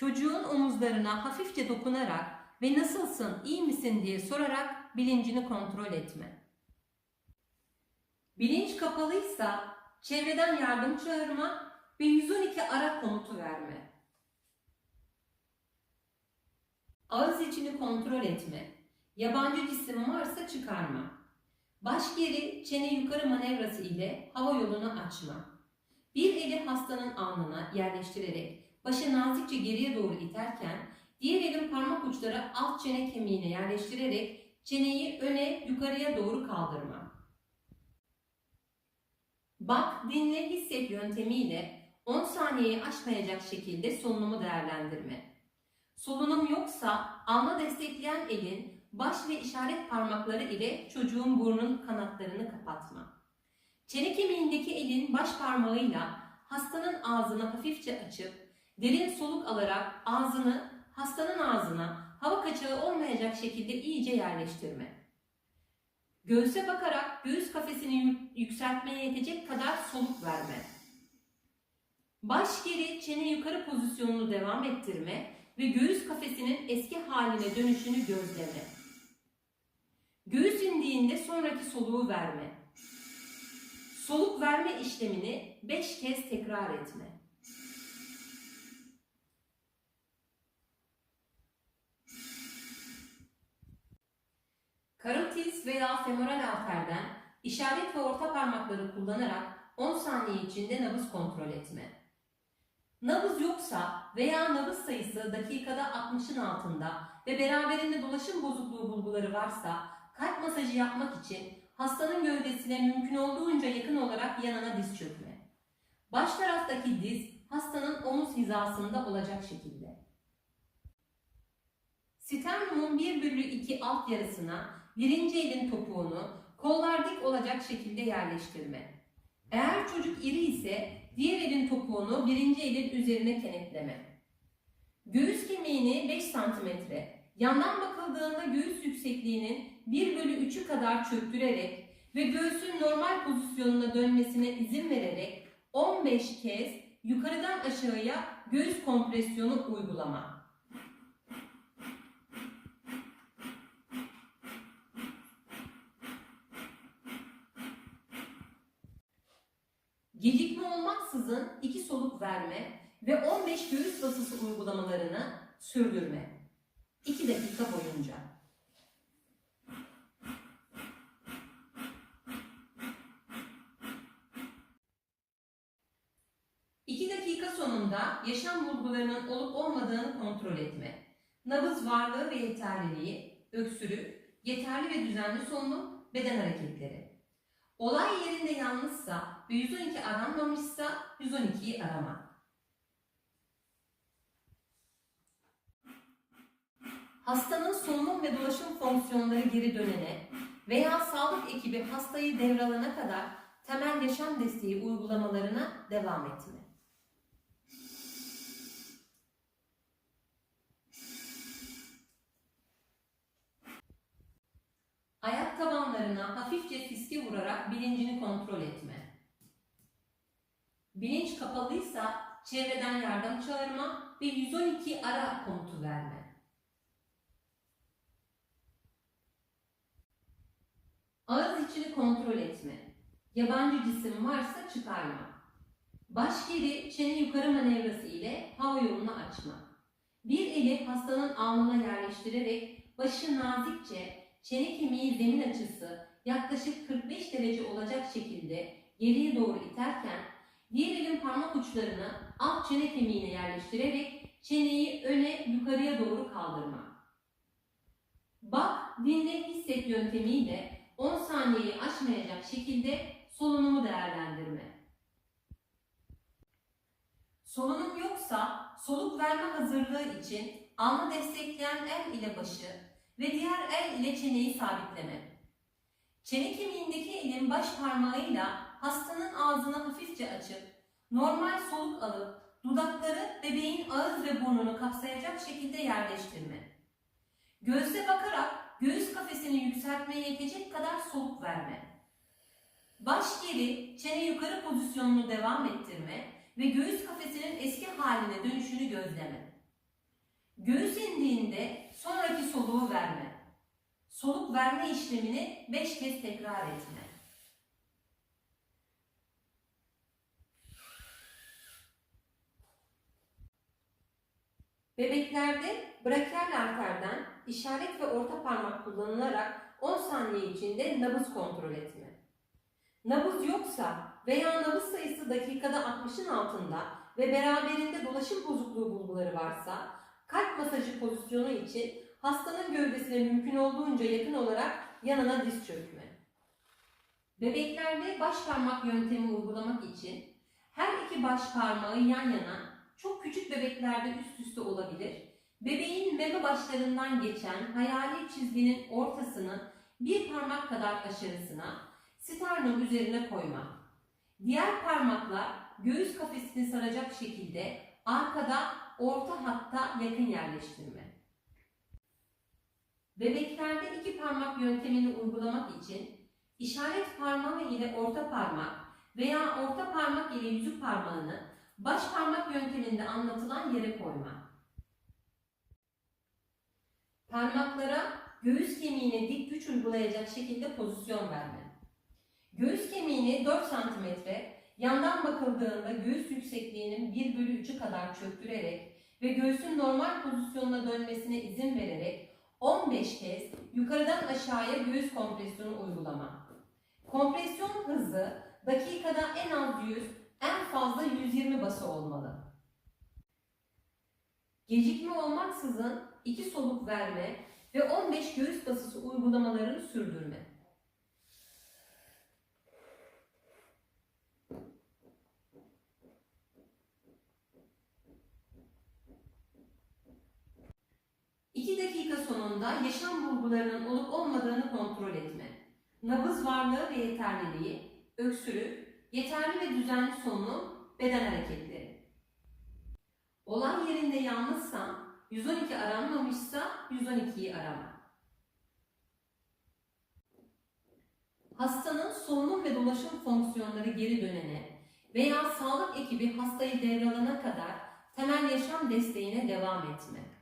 Çocuğun omuzlarına hafifçe dokunarak ve nasılsın, iyi misin diye sorarak bilincini kontrol etme. Bilinç kapalıysa çevreden yardım çağırma ve 112 ara komutu verme. Ağız içini kontrol etme. Yabancı cisim varsa çıkarma. Baş geri, çene yukarı manevrası ile hava yolunu açma. Bir eli hastanın alnına yerleştirerek başı nazikçe geriye doğru iterken diğer elin parmak uçları alt çene kemiğine yerleştirerek çeneyi öne yukarıya doğru kaldırma. Bak, dinle, hisset yöntemiyle 10 saniyeyi aşmayacak şekilde solunumu değerlendirme. Solunum yoksa alma destekleyen elin baş ve işaret parmakları ile çocuğun burnun kanatlarını kapatma. Çene kemiğindeki elin baş parmağıyla hastanın ağzını hafifçe açıp derin soluk alarak ağzını hastanın ağzına hava kaçağı olmayacak şekilde iyice yerleştirme. Göğüse bakarak göğüs kafesini yü- yükseltmeye yetecek kadar soluk verme. Baş geri çene yukarı pozisyonunu devam ettirme ve göğüs kafesinin eski haline dönüşünü gözleme. Göğüs indiğinde sonraki soluğu verme. Soluk verme işlemini 5 kez tekrar etme. Karotis veya femoral arterden işaret ve orta parmakları kullanarak 10 saniye içinde nabız kontrol etme. Nabız yoksa veya nabız sayısı dakikada 60'ın altında ve beraberinde dolaşım bozukluğu bulguları varsa kalp masajı yapmak için hastanın gövdesine mümkün olduğunca yakın olarak yanına diz çökme. Baş taraftaki diz hastanın omuz hizasında olacak şekilde. Sternumun 1 bölü 2 alt yarısına birinci elin topuğunu kollar dik olacak şekilde yerleştirme. Eğer çocuk iri ise diğer elin topuğunu birinci elin üzerine kenetleme. Göğüs kemiğini 5 cm, yandan bakıldığında göğüs yüksekliğinin 1 bölü 3'ü kadar çöktürerek ve göğsün normal pozisyonuna dönmesine izin vererek 15 kez yukarıdan aşağıya göğüs kompresyonu uygulama. Gecikme olmaksızın iki soluk verme ve 15 göğüs basısı uygulamalarını sürdürme. 2 dakika boyunca. İki dakika sonunda yaşam bulgularının olup olmadığını kontrol etme. Nabız varlığı ve yeterliliği, öksürük, yeterli ve düzenli solunum, beden hareketleri. Olay yerinde yalnızsa ve 112 aranmamışsa 112'yi arama. Hastanın solunum ve dolaşım fonksiyonları geri dönene veya sağlık ekibi hastayı devralana kadar temel yaşam desteği uygulamalarına devam etme. Ayak tabanlarına hafifçe fiske vurarak bilincini kontrol etme. Bilinç kapalıysa çevreden yardım çağırma ve 112 ara komutu verme. Ağız içini kontrol etme. Yabancı cisim varsa çıkarma. Baş geri çene yukarı manevrası ile hava yolunu açma. Bir eli hastanın alnına yerleştirerek başı nazikçe çene kemiği zemin açısı yaklaşık 45 derece olacak şekilde geriye doğru iterken diğer elin parmak uçlarını alt çene kemiğine yerleştirerek çeneyi öne yukarıya doğru kaldırma. Bak, dinle, hisset yöntemiyle 10 saniyeyi aşmayacak şekilde solunumu değerlendirme. Solunum yoksa soluk verme hazırlığı için alnı destekleyen el ile başı ve diğer el ile çeneyi sabitleme. Çene kemiğindeki elin baş parmağıyla hastanın ağzını hafifçe açıp normal soluk alıp dudakları bebeğin ağız ve burnunu kapsayacak şekilde yerleştirme. Göğse bakarak göğüs kafesini yükseltmeye yetecek kadar soluk verme. Baş geri, çene yukarı pozisyonunu devam ettirme ve göğüs kafesinin eski haline dönüşünü gözleme. Göğüs indiğinde sonraki soluğu verme. Soluk verme işlemini 5 kez tekrar etme. Bebeklerde brachial arterden işaret ve orta parmak kullanılarak 10 saniye içinde nabız kontrol etme. Nabız yoksa veya nabız sayısı dakikada 60'ın altında ve beraberinde dolaşım bozukluğu bulguları varsa kalp masajı pozisyonu için hastanın gövdesine mümkün olduğunca yakın olarak yanına diz çökme. Bebeklerde baş parmak yöntemi uygulamak için her iki baş parmağı yan yana çok küçük bebeklerde üst üste olabilir. Bebeğin meme başlarından geçen hayali çizginin ortasını bir parmak kadar aşağısına sternum üzerine koyma. Diğer parmaklar göğüs kafesini saracak şekilde arkada orta hatta yakın yerleştirme. Bebeklerde iki parmak yöntemini uygulamak için işaret parmağı ile orta parmak veya orta parmak ile yüzük parmağını baş parmak yönteminde anlatılan yere koyma. Parmaklara göğüs kemiğine dik güç uygulayacak şekilde pozisyon verme. Göğüs kemiğini 4 cm, yandan bakıldığında göğüs yüksekliğinin 1 bölü 3'ü kadar çöktürerek ve göğsün normal pozisyonuna dönmesine izin vererek 15 kez yukarıdan aşağıya göğüs kompresyonu uygulama. Kompresyon hızı dakikada en az 100, en fazla 120 bası olmalı. Gecikme olmaksızın 2 soluk verme ve 15 göğüs basısı uygulamalarını sürdürme. İki dakika sonunda yaşam bulgularının olup olmadığını kontrol etme. Nabız varlığı ve yeterliliği, öksürük, yeterli ve düzenli solunum, beden hareketleri. Olay yerinde yalnızsan, 112 aranmamışsa 112'yi arama. Hastanın solunum ve dolaşım fonksiyonları geri dönene veya sağlık ekibi hastayı devralana kadar temel yaşam desteğine devam etme.